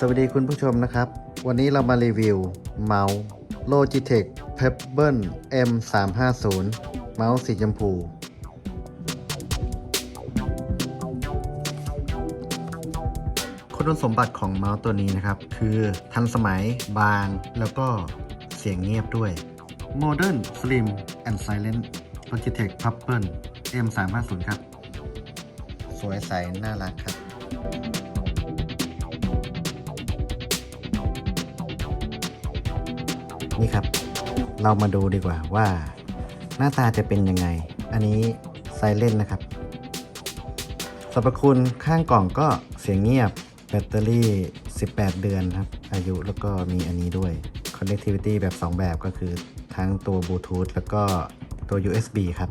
สวัสดีคุณผู้ชมนะครับ วันนี้เรามารีวิว เมาส์ Logitech Pebble M350 เมาส์สีชมพู คุณสมบัติของเมาส์ตัวนี้นะครับ คือทันสมัยบางแล้วก็เสียงเงียบด้วย Modern Slim and Silent Logitech Pebble M350 ครับ สวยใสน่ารักครับ นี่ครับ เรามาดูดีกว่าว่า หน้าตาจะเป็นยังไง อันนี้ไซเลนนะครับสรรพคุณข้างกล่องก็เสียงเงียบ แบตเตอรี่ 18 เดือนครับ อายุแล้วก็มีอันนี้ด้วย Connectivity แบบ 2 แบบก็คือทั้งตัวบลูทูธแล้วก็ตัว USB ครับ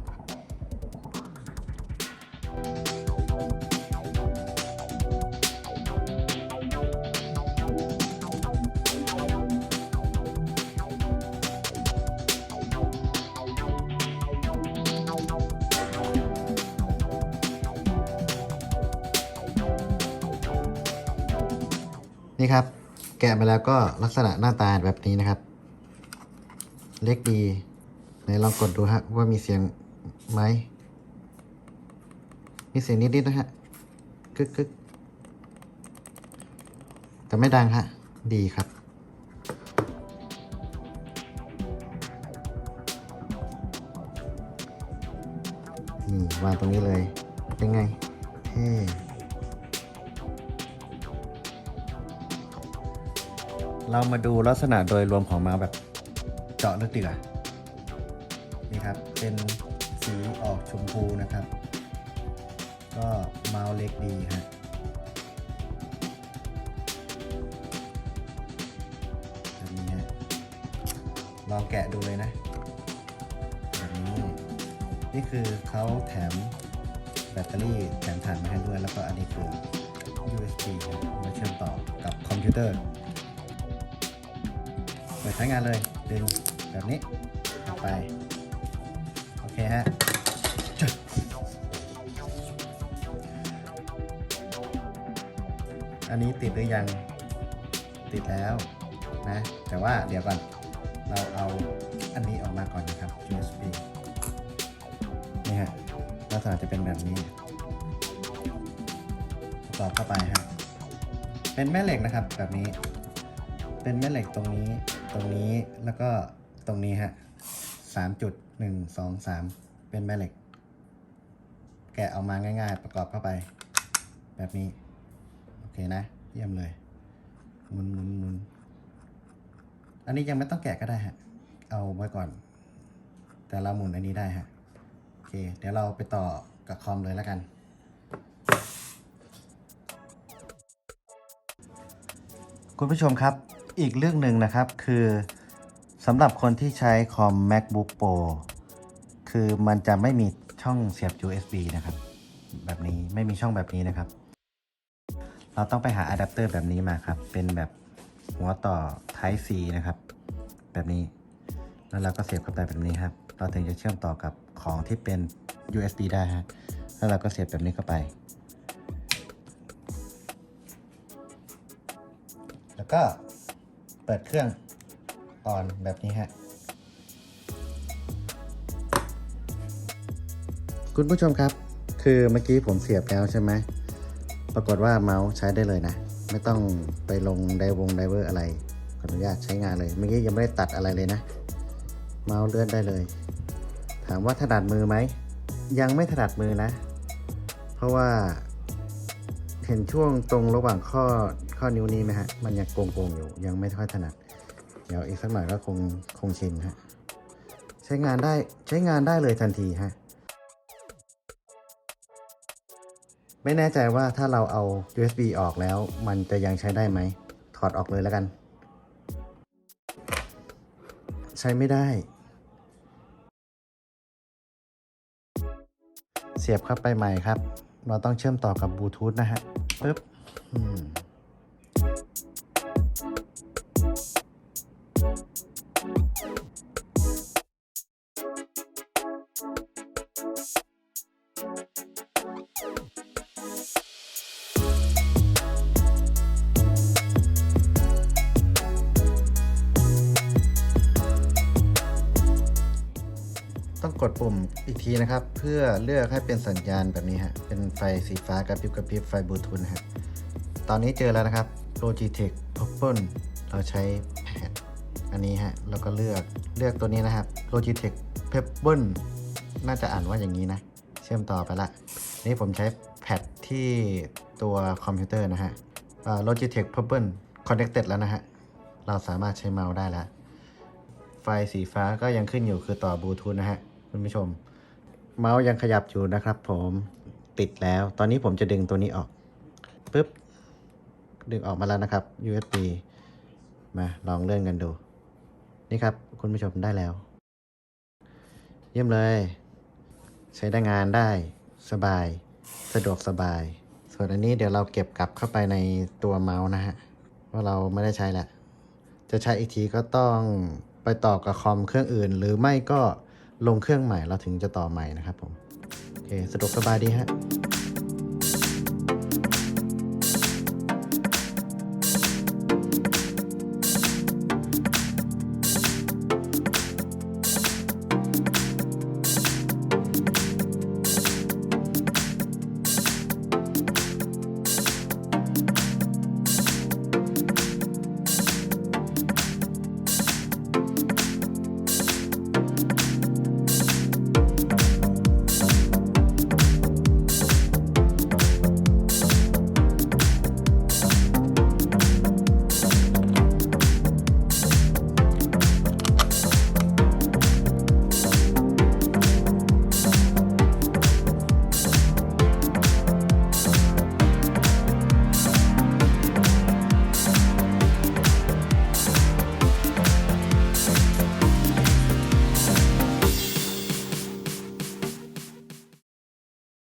นี่ครับ แกะมาแล้วก็ลักษณะหน้าตาแบบนี้นะครับ เล็กดีไหนลองกดดูฮะว่ามีเสียงไหม มีเสียงนิดๆนะฮะกึกกึกแต่ไม่ดังฮะ ดีครับ นี่วางตรงนี้เลย เป็นไงเท่ เรามาดูลักษณะโดยรวมของเมาส์แบบเจาะลึกดีกว่านี่ครับ เป็นสีออกชมพูนะครับ ก็เมาส์เล็กดีฮะแบบนี้ฮะลองแกะดูเลยนะแบบนี้นี่คือเขาแถมแบตเตอรี่แถมถ่านมาให้ด้วย แล้วก็อันนี้คือ USB มาเชื่อมต่อกับคอมพิวเตอร์ ปิดใช้งานเลยดึงแบบนี้ออไป โอเคฮะจุดอันนี้ติดหรือยัง ติดแล้วนะ แต่ว่าเดี๋ยวก่อน เราเอาอันนี้ออกมาก่อนนะครับ USB นี่ฮะลักษณะจะเป็นแบบนี้ประกอบเข้าไปฮะเป็นแม่เหล็กนะครับแบบนี้ เป็นแม่เหล็กตรงนี้ ตรงนี้แล้วก็ตรงนี้ฮะสามจุดหนึ่งสองสามเป็นแม่เหล็ก แกะออกมาง่าย ๆ ประกอบเข้าไป แบบนี้ โอเคนะ เยี่ยมเลยหมุนหมุนหมุนอันนี้ยังไม่ต้องแกะก็ได้ฮะ เอาไว้ก่อน แต่เราหมุนอันนี้ได้ฮะ โอเค เดี๋ยวเราไปต่อกับคอมเลยแล้วกันคุณผู้ชมครับ อีกเรื่องหนึ่งนะครับคือสำหรับคนที่ใช้คอม MacBook Pro คือมันจะไม่มีช่องเสียบ USB นะครับ แบบนี้ไม่มีช่องแบบนี้นะครับ เราต้องไปหาอะแดปเตอร์แบบนี้มาครับ เป็นแบบหัวต่อ Type C นะครับ แบบนี้ แล้วเราก็เสียบเข้าไปแบบนี้ครับ เราถึงจะเชื่อมต่อกับของที่เป็น USB ได้ฮะแล้วเราก็เสียบแบบนี้เข้าไป แล้วก็ เปิดเครื่องออนแบบนี้ฮะ คุณผู้ชมครับ คือเมื่อกี้ผมเสียบแล้วใช่ไหม ปรากฏว่าเมาส์ใช้ได้เลยนะ ไม่ต้องไปลงไดวงไดเวอร์อะไร ขออนุญาตใช้งานเลย เมื่อกี้ยังไม่ได้ตัดอะไรเลยนะ เมาส์เลื่อนได้เลย ถามว่าถนัดมือไหม ยังไม่ถนัดมือนะ เพราะว่าเห็นช่วงตรงระหว่างข้อ ข้อนิ้วนี้ไหมฮะ มันยังโกงๆอยู่ ยังไม่ค่อยถนัด เดี๋ยวอีกสักหน่อยก็คงคงชินฮะ ใช้งานได้ใช้งานได้เลยทันทีฮะ ไม่แน่ใจว่าถ้าเราเอา USB ออกแล้ว มันจะยังใช้ได้ไหม ถอดออกเลยแล้วกัน ใช้ไม่ได้ เสียบเข้าไปใหม่ครับ เราต้องเชื่อมต่อกับบลูทูธนะฮะปึ๊บ ดปุ่มอีกทีนะครับ เพื่อเลือกให้เป็นสัญญาณแบบนี้ฮะ เป็นไฟสีฟ้ากระพริบกระพริบไฟบลูทูธฮะ ตอนนี้เจอแล้วนะครับ Logitech Purple เราใช้แผ่นอันนี้ฮะแล้วก็เลือกเลือกตัวนี้นะครับ Logitech Pebble น่าจะอ่านว่าอย่างนี้นะ เชื่อมต่อไปละ นี่ผมใช้แพดที่ตัวคอมพิวเตอร์นะฮะ Logitech Purple Connected แล้วนะฮะ เราสามารถใช้เมาส์ได้แล้ว ไฟสีฟ้าก็ยังขึ้นอยู่คือต่อบลูทูธนะฮะ คุณผู้ชม เมาส์ยังขยับอยู่นะครับผมติดแล้ว ตอนนี้ผมจะดึงตัวนี้ออกปึ๊บดึงออกมาแล้วนะครับ USB มาลองเลื่อนกันดู นี่ครับ คุณผู้ชมได้แล้ว เยี่ยมเลย ใช้ได้งานได้สบาย สะดวกสบาย ส่วนอันนี้เดี๋ยวเราเก็บกลับเข้าไปในตัวเมาส์นะฮะว่าเราไม่ได้ใช้แล้วจะใช้อีกทีก็ต้องไปต่อกับคอมเครื่องอื่น หรือไม่ก็ ลงเครื่องใหม่เราถึงจะต่อใหม่นะครับผมโอเคสะดวกสบายดีฮะ